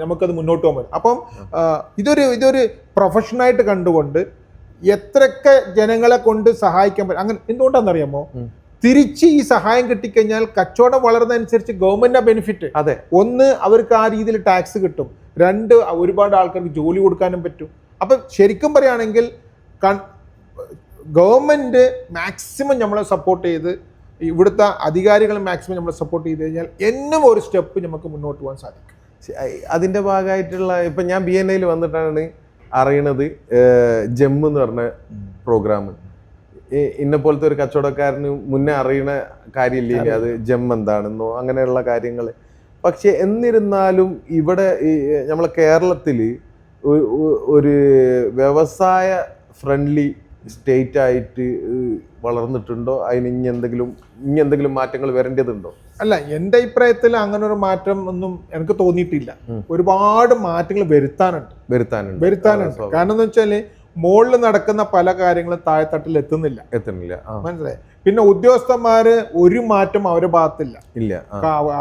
നമുക്കത് മുന്നോട്ട് പോകാൻ പറ്റും. അപ്പം ഇതൊരു ഇതൊരു പ്രൊഫഷനായിട്ട് കണ്ടുകൊണ്ട് എത്രയൊക്കെ ജനങ്ങളെ കൊണ്ട് സഹായിക്കാൻ പറ്റും? അങ്ങനെ എന്തുകൊണ്ടാണെന്നറിയാമോ. തിരിച്ച് ഈ സഹായം കിട്ടിക്കഴിഞ്ഞാൽ കച്ചവടം വളർന്നതനുസരിച്ച് ഗവൺമെന്റിന്റെ ബെനിഫിറ്റ് അതെ. ഒന്ന് അവർക്ക് ആ രീതിയിൽ ടാക്സ് കിട്ടും. രണ്ട് ഒരുപാട് ആൾക്കാർക്ക് ജോലി കൊടുക്കാനും പറ്റും. അപ്പം ശരിക്കും പറയുകയാണെങ്കിൽ ഗവൺമെന്റ് മാക്സിമം നമ്മളെ സപ്പോർട്ട് ചെയ്ത് ഇവിടുത്തെ അധികാരികൾ മാക്സിമം നമ്മളെ സപ്പോർട്ട് ചെയ്ത് കഴിഞ്ഞാൽ എന്നും ഒരു സ്റ്റെപ്പ് നമുക്ക് മുന്നോട്ട് പോകാൻ സാധിക്കും. അതിന്റെ ഭാഗമായിട്ടുള്ള ഇപ്പൊ ഞാൻ ബി എൻ ഐയിൽ വന്നിട്ടാണ് അറിയണത് ജെം എന്ന് പറഞ്ഞ പ്രോഗ്രാം ഇന്ന പോലത്തെ ഒരു കച്ചവടക്കാരന് മുന്നേ അറിയണ കാര്യമില്ല? അത്. ജെം എന്താണെന്നോ അങ്ങനെയുള്ള കാര്യങ്ങൾ പക്ഷെ എന്നിരുന്നാലും ഇവിടെ ഈ നമ്മളെ കേരളത്തിൽ ഒരു വ്യവസായ ഫ്രണ്ട്ലി സ്റ്റേറ്റ് ആയിട്ട് വളർന്നിട്ടുണ്ടോ? അതിന് ഇനി എന്തെങ്കിലും ഇനി എന്തെങ്കിലും മാറ്റങ്ങൾ വരേണ്ടതുണ്ടോ? അല്ല എന്റെ അഭിപ്രായത്തിൽ അങ്ങനെ ഒരു മാറ്റം ഒന്നും എനിക്ക് തോന്നിയിട്ടില്ല. ഒരുപാട് മാറ്റങ്ങൾ വരുത്താനുണ്ട്. വരുത്താനുണ്ട്. വരുത്താനുണ്ട്. കാരണം എന്ന് വെച്ചാൽ മുകളിൽ നടക്കുന്ന പല കാര്യങ്ങളും താഴെത്തട്ടിൽ എത്തുന്നില്ല. എത്തുന്നില്ല. മനസ്സിലായി? പിന്നെ ഉദ്യോഗസ്ഥന്മാര് ഒരു മാറ്റം അവരുടെ ഭാഗത്തില്ല. ഇല്ല.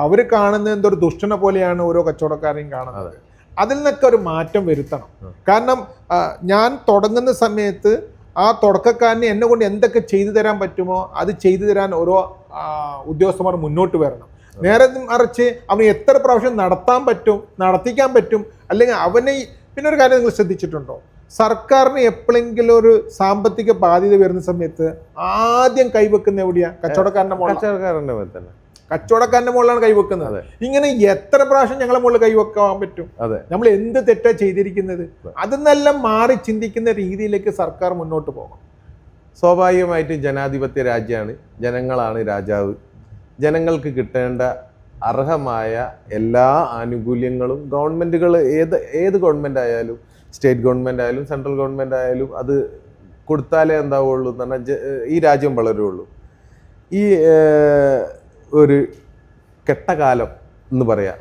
അവർ കാണുന്ന എന്തൊരു ദുഷ്ടനെ പോലെയാണ് ഓരോ കച്ചവടക്കാരെയും കാണുന്നത്. അതിൽ നിന്നൊക്കെ ഒരു മാറ്റം വരുത്തണം. കാരണം ഞാൻ തുടങ്ങുന്ന സമയത്ത് ആ തുടക്കക്കാരന് എന്നെ കൊണ്ട് എന്തൊക്കെ ചെയ്തു തരാൻ പറ്റുമോ അത് ചെയ്തു തരാൻ ഓരോ ഉദ്യോഗസ്ഥന്മാർ മുന്നോട്ട് വരണം. നേരെ മറിച്ച് അവന് എത്ര പ്രാവശ്യം നടത്താൻ പറ്റും നടത്തിക്കാൻ പറ്റും അല്ലെങ്കിൽ അവനെ പിന്നെ ഒരു കാര്യം നിങ്ങൾ ശ്രദ്ധിച്ചിട്ടുണ്ടോ? സർക്കാരിന് എപ്പോഴെങ്കിലും ഒരു സാമ്പത്തിക ബാധ്യത വരുന്ന സമയത്ത് ആദ്യം കൈവെക്കുന്ന എവിടെയാ? കച്ചവടക്കാരന്റെ മുകളിൽ കച്ചവടക്കാരന്റെ തന്നെ. കച്ചവടക്കാരന്റെ മുകളിലാണ് കൈവെക്കുന്നത്. ഇങ്ങനെ എത്ര പ്രാവശ്യം ഞങ്ങളെ മുകളിൽ കൈവെക്കാൻ പറ്റും? അതെ. നമ്മൾ എന്ത് തെറ്റാ ചെയ്തിരിക്കുന്നത്? അതെന്നെല്ലാം മാറി ചിന്തിക്കുന്ന രീതിയിലേക്ക് സർക്കാർ മുന്നോട്ട് പോകണം. സ്വാഭാവികമായിട്ടും ജനാധിപത്യ രാജ്യമാണ്. ജനങ്ങളാണ് രാജാവ്. ജനങ്ങൾക്ക് കിട്ടേണ്ട അർഹമായ എല്ലാ ആനുകൂല്യങ്ങളും ഗവൺമെന്റുകൾ ഏത് ഏത് ഗവൺമെന്റ് ആയാലും സ്റ്റേറ്റ് ഗവൺമെന്റ് ആയാലും സെൻട്രൽ ഗവൺമെന്റ് ആയാലും അത് കൊടുത്താലേ എന്താവുള്ളൂ എന്ന് പറഞ്ഞാൽ ഈ രാജ്യം വളരുള്ളൂ. ഈ ഒരു കെട്ടകാലം എന്ന് പറയാം.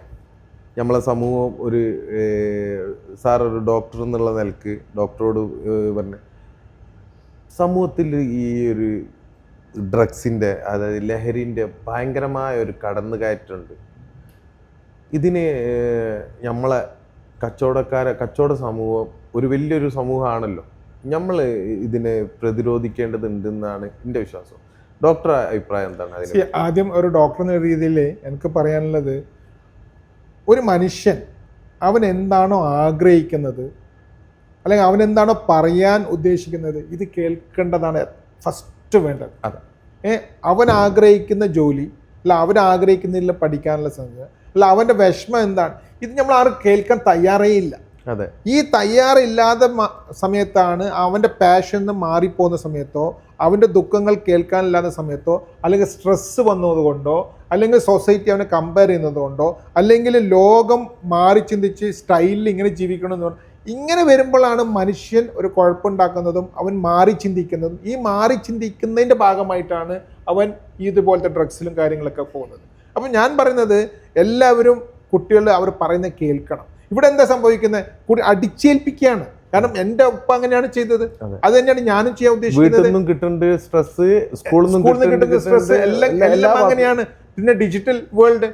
നമ്മളെ സമൂഹം ഒരു സാർ ഒരു ഡോക്ടർ എന്നുള്ള നിലയ്ക്ക് ഡോക്ടറോട് പറഞ്ഞ സമൂഹത്തിൽ ഈ ഒരു ഡ്രഗ്സിന്റെ അതായത് ലഹരിന്റെ ഭയങ്കരമായ ഒരു കടന്നുകയറ്റമുണ്ട്. ഇതിന് നമ്മളെ കച്ചവടക്കാരെ കച്ചവട സമൂഹം ഒരു വലിയൊരു സമൂഹമാണല്ലോ. നമ്മൾ ഇതിനെ പ്രതിരോധിക്കേണ്ടതുണ്ടെന്നാണ് എന്റെ വിശ്വാസം. ഡോക്ടർ അഭിപ്രായം എന്താണ് ആദ്യം ഒരു ഡോക്ടർ എന്ന രീതിയിൽ എനിക്ക് പറയാനുള്ളത് ഒരു മനുഷ്യൻ അവൻ എന്താണോ ആഗ്രഹിക്കുന്നത് അല്ലെങ്കിൽ അവൻ എന്താണോ പറയാൻ ഉദ്ദേശിക്കുന്നത് ഇത് കേൾക്കേണ്ടതാണ് ഫസ്റ്റ് വേണ്ടത്. അതെ. ഏ അവൻ ആഗ്രഹിക്കുന്ന ജോലി അല്ല അവൻ ആഗ്രഹിക്കുന്നില്ല പഠിക്കാനുള്ള സംഗതി അല്ല അവന്റെ വിഷമം എന്താണ്? ഇത് നമ്മൾ ആരും കേൾക്കാൻ തയ്യാറേ ഇല്ല അതെ. ഈ തയ്യാറില്ലാത്ത സമയത്താണ് അവന്റെ പാഷൻ മാറിപ്പോകുന്ന സമയത്തോ അവന്റെ ദുഃഖങ്ങൾ കേൾക്കാനില്ലാത്ത സമയത്തോ അല്ലെങ്കിൽ സ്ട്രെസ്സ് വന്നതുകൊണ്ടോ അല്ലെങ്കിൽ സൊസൈറ്റി അവനെ കമ്പയർ ചെയ്യുന്നതുകൊണ്ടോ അല്ലെങ്കിൽ ലോകം മാറി ചിന്തിച്ച് സ്റ്റൈലിൽ ഇങ്ങനെ ജീവിക്കണമെന്ന് പറഞ്ഞു ഇങ്ങനെ വരുമ്പോഴാണ് മനുഷ്യൻ ഒരു കുഴപ്പമുണ്ടാക്കുന്നതും അവൻ മാറി ചിന്തിക്കുന്നതും. ഈ മാറി ചിന്തിക്കുന്നതിന്റെ ഭാഗമായിട്ടാണ് അവൻ ഇതുപോലത്തെ ഡ്രഗ്സിലും കാര്യങ്ങളൊക്കെ പോകുന്നത്. അപ്പം ഞാൻ പറയുന്നത് എല്ലാവരും കുട്ടികൾ അവർ പറയുന്നത് കേൾക്കണം. ഇവിടെ എന്താ സംഭവിക്കുന്നത്? അടിച്ചേൽപ്പിക്കുകയാണ്. കാരണം എന്റെ ഉപ്പ അങ്ങനെയാണ് ചെയ്തത്. അത്. തന്നെയാണ് ഞാനും ചെയ്യാൻ ഉദ്ദേശിക്കുന്നത്. കിട്ടുന്നുണ്ട് സ്ട്രെസ് സ്കൂളിൽ നിന്ന് കിട്ടുന്ന സ്ട്രെസ് എല്ലാം എല്ലാം അങ്ങനെയാണ്. പിന്നെ ഡിജിറ്റൽ വേൾഡ്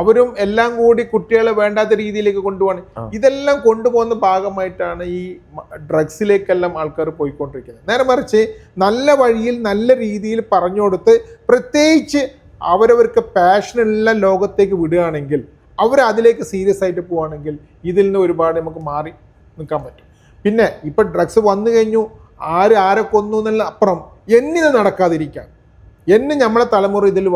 അവരും എല്ലാം കൂടി കുട്ടികളെ വേണ്ടാത്ത രീതിയിലേക്ക് കൊണ്ടുപോകണം ഇതെല്ലാം കൊണ്ടുപോകുന്ന ഭാഗമായിട്ടാണ് ഈ ഡ്രഗ്സിലേക്കെല്ലാം ആൾക്കാർ പോയിക്കൊണ്ടിരിക്കുന്നത്. നേരെ മറിച്ച് നല്ല വഴിയിൽ നല്ല രീതിയിൽ പറഞ്ഞു കൊടുത്ത് പ്രത്യേകിച്ച് അവരവർക്ക് പാഷനുള്ള ലോകത്തേക്ക് വിടുകയാണെങ്കിൽ അവർ അതിലേക്ക് സീരിയസ് ആയിട്ട് പോവുകയാണെങ്കിൽ ഇതിൽ നിന്ന് ഒരുപാട് നമുക്ക് മാറി നിൽക്കാൻ പറ്റും. പിന്നെ ഇപ്പം ഡ്രഗ്സ് വന്നു കഴിഞ്ഞു ആര് ആരെ കൊന്നു എന്നുള്ള അപ്പുറം എന്നിത് നടക്കാതിരിക്കാൻ എന്നെ നമ്മളെ തലമുറ ഇതിൽ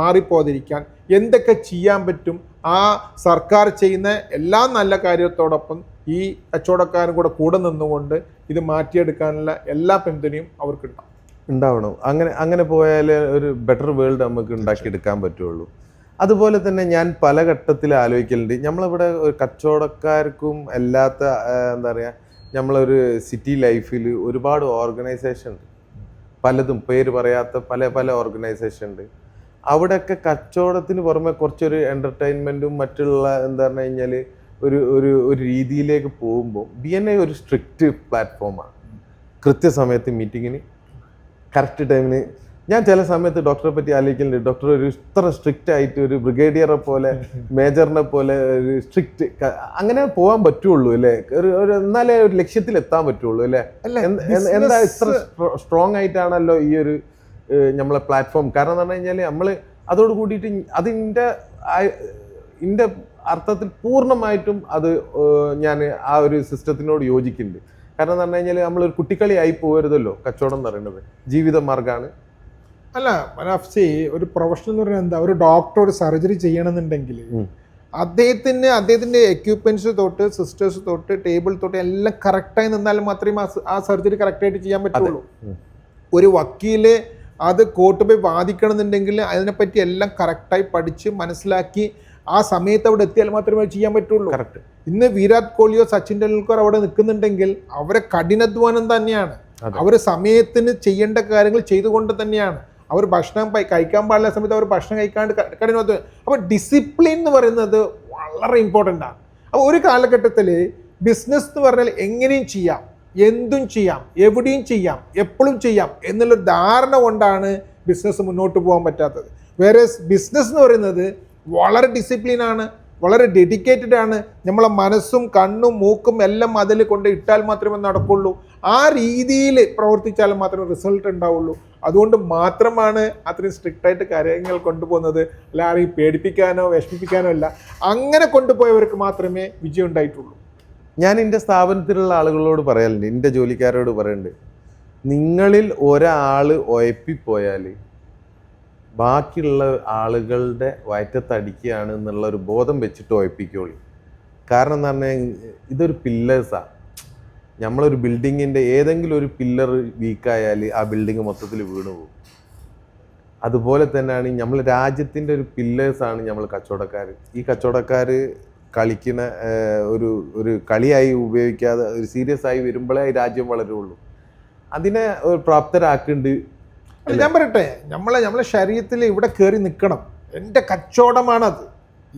മാറിപ്പോതിരിക്കാൻ എന്തൊക്കെ ചെയ്യാൻ പറ്റും ആ സർക്കാർ ചെയ്യുന്ന എല്ലാ നല്ല കാര്യത്തോടൊപ്പം ഈ കച്ചവടക്കാരും കൂടെ കൂടെ നിന്നുകൊണ്ട് ഇത് മാറ്റിയെടുക്കാനുള്ള എല്ലാ പിന്തുണയും അവർക്കുണ്ടാവും ഉണ്ടാവണം. അങ്ങനെ അങ്ങനെ പോയാലേ ഒരു ബെറ്റർ വേൾഡ് നമുക്ക് ഉണ്ടാക്കിയെടുക്കാൻ പറ്റുള്ളൂ. അതുപോലെ തന്നെ ഞാൻ പല ഘട്ടത്തിൽ ആലോചിക്കലുണ്ട്. നമ്മളിവിടെ കച്ചവടക്കാർക്കും അല്ലാത്ത എന്താ പറയുക നമ്മളൊരു സിറ്റി ലൈഫിൽ ഒരുപാട് ഓർഗനൈസേഷൻ ഉണ്ട്. പലതും പേര് പറയാത്ത പല പല ഓർഗനൈസേഷൻ ഉണ്ട്. അവിടെയൊക്കെ കച്ചവടത്തിന് പുറമെ കുറച്ചൊരു എന്റർടൈൻമെന്റും മറ്റുള്ള എന്താ പറഞ്ഞു കഴിഞ്ഞാൽ ഒരു ഒരു ഒരു രീതിയിലേക്ക് പോകുമ്പോൾ ബി എൻ ഐ ഒരു സ്ട്രിക്റ്റ് പ്ലാറ്റ്ഫോമാണ് കൃത്യസമയത്ത് മീറ്റിങ്ങിന് കറക്റ്റ് ടൈമിന് ഞാൻ ചില സമയത്ത് ഡോക്ടറെ പറ്റി ആലോചിക്കുന്നുണ്ട് ഡോക്ടർ ഒരു ഇത്ര സ്ട്രിക്റ്റ് ആയിട്ട് ഒരു ബ്രിഗേഡിയറെ പോലെ മേജറിനെ പോലെ ഒരു സ്ട്രിക്റ്റ് അങ്ങനെ പോകാൻ പറ്റുള്ളൂ അല്ലേ? ഒരു ഒരു എന്നാലേ ഒരു ലക്ഷ്യത്തിൽ എത്താൻ പറ്റുള്ളൂ അല്ലേ? എന്ത്- ഇത്ര സ്ട്രോങ് ആയിട്ടാണല്ലോ ഈ ഒരു നമ്മളെ പ്ലാറ്റ്ഫോം കാരണം എന്ന് പറഞ്ഞു കഴിഞ്ഞാൽ നമ്മൾ അതോട് കൂടിയിട്ട് അതിന്റെ ഇന്റെ അർത്ഥത്തിൽ പൂർണമായിട്ടും അത് ഞാൻ ആ ഒരു സിസ്റ്റത്തിനോട് യോജിക്കുന്നുണ്ട്. കാരണം എന്ന് പറഞ്ഞു കഴിഞ്ഞാൽ നമ്മളൊരു കുട്ടിക്കളിയായി പോകരുതല്ലോ കച്ചവടം എന്ന് പറയുന്നത്. ജീവിത മാർഗമാണ് അല്ല മനഫ്സി ഒരു പ്രൊഫഷണൽ എന്ന് പറഞ്ഞാൽ എന്താ? ഒരു ഡോക്ടർ ഒരു സർജറി ചെയ്യണമെന്നുണ്ടെങ്കിൽ. അദ്ദേഹത്തിന് അദ്ദേഹത്തിന്റെ എക്യുപ്മെന്റ്സ് തൊട്ട് സിസ്റ്റേഴ്സ് തൊട്ട് ടേബിൾ തൊട്ട് എല്ലാം കറക്റ്റായി നിന്നാൽ മാത്രമേ ആ സർജറി കറക്റ്റായിട്ട് ചെയ്യാൻ പറ്റുള്ളൂ. ഒരു വക്കീൽ അത് കോർട്ട് പോയി വാദിക്കണമെന്നുണ്ടെങ്കിൽ അതിനെപ്പറ്റി എല്ലാം കറക്റ്റായി പഠിച്ച് മനസ്സിലാക്കി ആ സമയത്ത് അവിടെ എത്തിയാൽ മാത്രമേ ചെയ്യാൻ പറ്റുള്ളൂ. കറക്റ്റ് ഇന്ന് വിരാട് കോഹ്ലിയോ സച്ചിൻ ടെണ്ടുൽക്കർ അവിടെ നിൽക്കുന്നുണ്ടെങ്കിൽ അവരെ കഠിനാധ്വാനം തന്നെയാണ്. അവർ സമയത്തിന് ചെയ്യേണ്ട കാര്യങ്ങൾ ചെയ്തുകൊണ്ട് തന്നെയാണ്. അവർ ഭക്ഷണം കഴിക്കാൻ പാടില്ല സമയത്ത് അവർ ഭക്ഷണം കഴിക്കാണ്ട് ക- അപ്പോൾ ഡിസിപ്ലിൻ എന്ന് പറയുന്നത് വളരെ ഇമ്പോർട്ടന്റ് ആണ്. അപ്പോൾ ഒരു കാലഘട്ടത്തിൽ ബിസിനസ് എന്ന് പറഞ്ഞാൽ എങ്ങനെയും ചെയ്യാം എന്തും ചെയ്യാം എവിടെയും ചെയ്യാം എപ്പോഴും ചെയ്യാം എന്നുള്ളൊരു ധാരണ കൊണ്ടാണ് ബിസിനസ് മുന്നോട്ട് പോകാൻ പറ്റാത്തത്. വേറെ ബിസിനസ് എന്ന് പറയുന്നത് വളരെ ഡിസിപ്ലിനാണ് വളരെ ഡെഡിക്കേറ്റഡ് ആണ്. നമ്മളെ മനസ്സും കണ്ണും മൂക്കും എല്ലാം അതിൽ കൊണ്ട് ഇട്ടാൽ മാത്രമേ നടക്കുള്ളൂ. ആ രീതിയിൽ പ്രവർത്തിച്ചാൽ മാത്രമേ റിസൾട്ട് ഉണ്ടാവുള്ളൂ. അതുകൊണ്ട് മാത്രമാണ് അത്രയും സ്ട്രിക്റ്റ് ആയിട്ട് കാര്യങ്ങൾ കൊണ്ടുപോകുന്നത്. അല്ല ആരെയും പേടിപ്പിക്കാനോ വിഷമിപ്പിക്കാനോ അല്ല. അങ്ങനെ കൊണ്ടുപോയവർക്ക് മാത്രമേ വിജയം ഉണ്ടായിട്ടുള്ളൂ. ഞാൻ എന്റെ സ്ഥാപനത്തിലുള്ള ആളുകളോട് പറയാറുണ്ട്. എന്റെ ജോലിക്കാരോട് പറയുന്നുണ്ട് നിങ്ങളിൽ ഒരാൾ ഒയപ്പിപ്പോയാൽ ബാക്കിയുള്ള ആളുകളുടെ വയറ്റത്തടിക്കുകയാണ് എന്നുള്ള ഒരു ബോധം വെച്ചിട്ട് ഒയപ്പിക്കോളി. കാരണം എന്ന് പറഞ്ഞാൽ ഇതൊരു പില്ലേഴ്സാണ് നമ്മളൊരു ബിൽഡിങ്ങിന്റെ ഏതെങ്കിലും ഒരു പില്ലർ വീക്കായാൽ ആ ബിൽഡിങ് മൊത്തത്തിൽ വീണു പോകും. അതുപോലെ തന്നെയാണ് നമ്മൾ രാജ്യത്തിന്റെ ഒരു പില്ലേഴ്സാണ് നമ്മൾ കച്ചവടക്കാർ. ഈ കച്ചവടക്കാർ കളിക്കുന്ന ഒരു ഒരു കളിയായി ഉപയോഗിക്കാതെ ഒരു സീരിയസ് ആയി വരുമ്പോഴേ രാജ്യം വളരുള്ളൂ. അതിനെ ഒരു പ്രാപ്തരാക്കുന്നുണ്ട്. ഞാൻ പറയട്ടെ നമ്മളെ നമ്മളെ ശരീരത്തിൽ ഇവിടെ കയറി നിൽക്കണം. എന്റെ കച്ചവടമാണത്.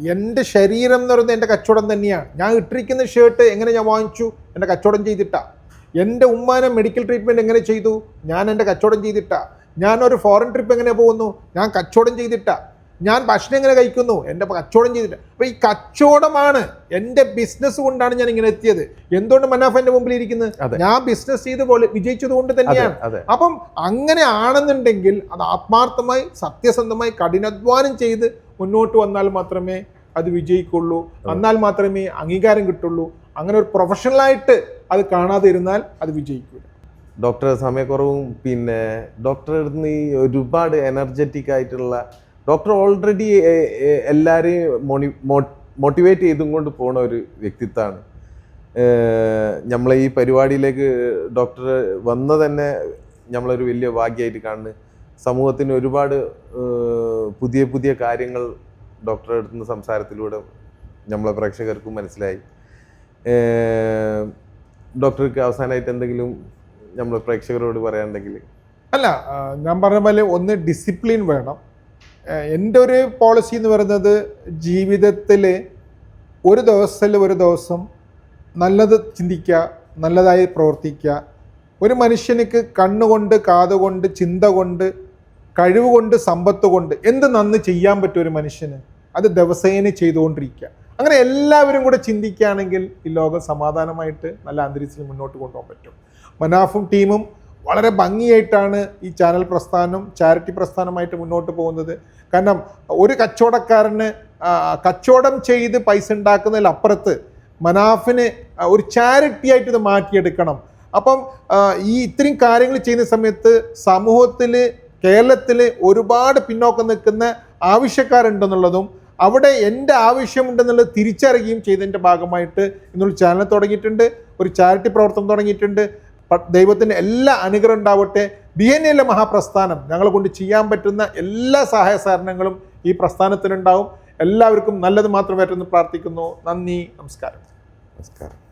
എന്റെ ശരീരം എന്ന് പറയുന്നത് എന്റെ കച്ചവടം തന്നെയാണ്. ഞാൻ ഇട്ടിരിക്കുന്ന ഷർട്ട് എങ്ങനെ ഞാൻ വാങ്ങിച്ചു? എന്റെ കച്ചവടം ചെയ്തിട്ടാ. എന്റെ ഉമ്മാനെ മെഡിക്കൽ ട്രീറ്റ്മെന്റ് എങ്ങനെ ചെയ്തു? ഞാൻ എന്റെ കച്ചവടം ചെയ്തിട്ടാ. ഞാനൊരു ഫോറിൻ ട്രിപ്പ് എങ്ങനെ പോകുന്നു? ഞാൻ കച്ചവടം ചെയ്തിട്ടാ. ഞാൻ ഭക്ഷണം എങ്ങനെ കഴിക്കുന്നു? എന്റെ കച്ചവടം ചെയ്തിട്ട്. അപ്പോൾ ഈ കച്ചവടമാണ് എന്റെ ബിസിനസ് കൊണ്ടാണ് ഞാൻ ഇങ്ങനെ എത്തിയത്. എന്തുകൊണ്ട് മനാഫ് എന്റെ മുമ്പിൽ ഇരിക്കുന്നത് ഞാൻ ബിസിനസ് ചെയ്ത് പോലെ വിജയിച്ചത് കൊണ്ട് തന്നെയാണ്. അപ്പം അങ്ങനെ ആണെന്നുണ്ടെങ്കിൽ അത് ആത്മാർത്ഥമായി സത്യസന്ധമായി കഠിനാധ്വാനം ചെയ്ത് മുന്നോട്ട് വന്നാൽ മാത്രമേ അത് വിജയിക്കുള്ളൂ. എന്നാൽ മാത്രമേ അംഗീകാരം കിട്ടുള്ളൂ. അങ്ങനെ ഒരു പ്രൊഫഷണലായിട്ട് അത് കാണാതെ ഇരുന്നാൽ അത് വിജയിക്കില്ല ഡോക്ടർ സമയക്കുറവും പിന്നെ ഡോക്ടറെ ഈ ഒരുപാട് എനർജറ്റിക് ആയിട്ടുള്ള ഡോക്ടർ ഓൾറെഡി എല്ലാവരെയും മോണി മോട്ടിവേറ്റ് ചെയ്തും കൊണ്ട് പോണ ഒരു വ്യക്തിത്വമാണ്. നമ്മളെ ഈ പരിപാടിയിലേക്ക് ഡോക്ടർ വന്ന തന്നെ നമ്മളൊരു വലിയ ഭാഗ്യമായിട്ട് കാണുന്നു. സമൂഹത്തിന് ഒരുപാട് പുതിയ പുതിയ കാര്യങ്ങൾ ഡോക്ടറെ അടുത്തുനിന്ന് സംസാരത്തിലൂടെ നമ്മളെ പ്രേക്ഷകർക്കും മനസ്സിലായി. ഡോക്ടർക്ക് അവസാനമായിട്ട് എന്തെങ്കിലും നമ്മൾ പ്രേക്ഷകരോട് പറയാനുണ്ടെങ്കിൽ? അല്ല ഞാൻ പറഞ്ഞ പോലെ ഒന്ന് ഡിസിപ്ലിൻ വേണം. എന്റെ ഒരു പോളിസി എന്ന് പറയുന്നത് ജീവിതത്തിൽ ഒരു ദിവസത്തിൽ ഒരു ദിവസം നല്ലത് ചിന്തിക്കുക നല്ലതായി പ്രവർത്തിക്കുക. ഒരു മനുഷ്യനിക്ക് കണ്ണുകൊണ്ട് കാതുകൊണ്ട് ചിന്ത കൊണ്ട് കഴിവ് കൊണ്ട് സമ്പത്ത് കൊണ്ട് എന്ത് നന്ന് ചെയ്യാൻ പറ്റും ഒരു മനുഷ്യന്? അത് ദിവസേന ചെയ്തുകൊണ്ടിരിക്കുക. അങ്ങനെ എല്ലാവരും കൂടെ ചിന്തിക്കുകയാണെങ്കിൽ ഈ ലോകം സമാധാനമായിട്ട് നല്ല അന്തരീക്ഷത്തിൽ മുന്നോട്ട് കൊണ്ടുപോകാൻ പറ്റും. മനാഫും ടീമും വളരെ ഭംഗിയായിട്ടാണ് ഈ ചാനൽ പ്രസ്ഥാനം ചാരിറ്റി പ്രസ്ഥാനമായിട്ട് മുന്നോട്ട് പോകുന്നത്. കാരണം ഒരു കച്ചവടക്കാരന് കച്ചവടം ചെയ്ത് പൈസ ഉണ്ടാക്കുന്നതിലപ്പുറത്ത് മനാഫിന് ഒരു ചാരിറ്റി ആയിട്ട് ഇത് മാറ്റിയെടുക്കണം. അപ്പം ഈ ഇത്രയും കാര്യങ്ങൾ ചെയ്യുന്ന സമയത്ത് സമൂഹത്തിൽ കേരളത്തിൽ ഒരുപാട് പിന്നോക്കം നിൽക്കുന്ന ആവശ്യക്കാരുണ്ടെന്നുള്ളതും അവിടെ എന്റെ ആവശ്യമുണ്ടെന്നുള്ളത് തിരിച്ചറിയുകയും ചെയ്തതിന്റെ ഭാഗമായിട്ട് ഇന്നൊരു ചാനൽ തുടങ്ങിയിട്ടുണ്ട് ഒരു ചാരിറ്റി പ്രവർത്തനം തുടങ്ങിയിട്ടുണ്ട്. ദൈവത്തിന്റെ എല്ലാ അനുഗ്രഹം ഉണ്ടാവട്ടെ. ബി എൻ എല്ലെ മഹാപ്രസ്ഥാനം. ഞങ്ങളെ കൊണ്ട് ചെയ്യാൻ പറ്റുന്ന എല്ലാ സഹായ സഹകരണങ്ങളും ഈ പ്രസ്ഥാനത്തിനുണ്ടാവും എല്ലാവർക്കും നല്ലത് മാത്രം പറ്റുമെന്ന് പ്രാർത്ഥിക്കുന്നു. നന്ദി. നമസ്കാരം. നമസ്കാരം.